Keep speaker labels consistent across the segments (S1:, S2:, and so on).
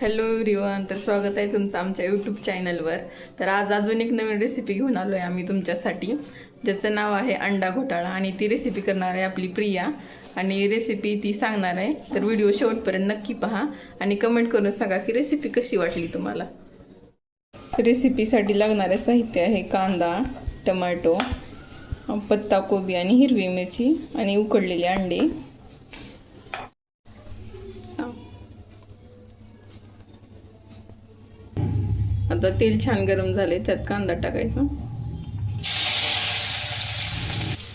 S1: Hello everyone तर स्वागत आहे तुमचं आमच्या यूट्यूब चॅनलवर तर आज अजून एक नवीन रेसिपी घेऊन आलो आहे आम्ही तुमच्यासाठी. ज्याचं नाव आहे अंडा घोटाळा आणि ती रेसिपी करणार आहे आपली प्रिया. आणि रेसिपी ती सांगणार आहे तर व्हिडिओ शेवटपर्यंत नक्की पहा आणि कमेंट करून सांगा की रेसिपी कशी वाटली तुम्हाला. रेसिपीसाठी लागणारे साहित्य आहे कांदा टमाटो पत्ताकोबी आणि हिरवी मिरची आणि उकडलेले अंडे. आता तेल छान गरम झाले त्यात कांदा टाकायचा.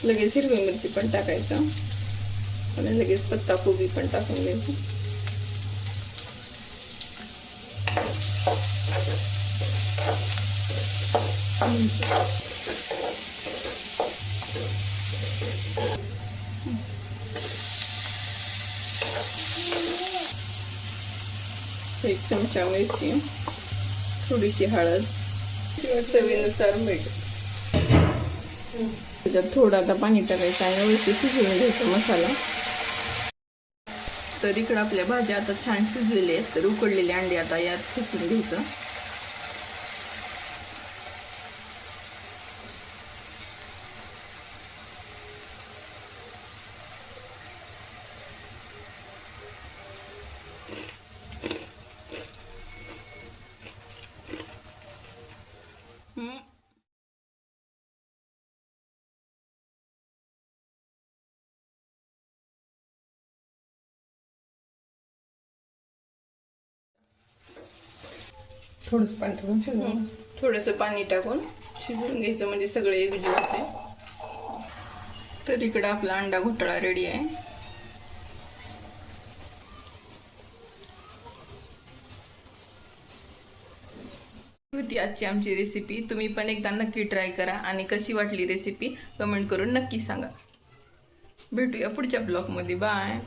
S1: लगेच हिरवी मिरची पण टाकायचा. आणि लगेच पत्ता कोबी पण टाकून घ्यायचं. एक चमचा मिरची. थोडीशी हळद चवीनुसार मीठ. त्याच्यात थोडं आता पाणी टाकायचं आणि व्यवस्थित शिजवून घ्यायचा मसाला. तर इकडं आपल्या भाज्या आता छान शिजलेल्या आहेत तर उकडलेले अंडे आता यात खिसून घ्यायचं. हम्म.
S2: थोडंसं पाणी टाकून शिजवून
S1: थोडंसं पाणी टाकून शिजवून घ्यायचं म्हणजे सगळे एकजीव होते. तर इकडं आपला अंडा घोटाळा रेडी आहे. होती आजची आमची रेसिपी तुम्ही पण एकदा नक्की ट्राय करा आणि कशी वाटली रेसिपी कमेंट करून नक्की सांगा. भेटूया पुढच्या ब्लॉगमध्ये बाय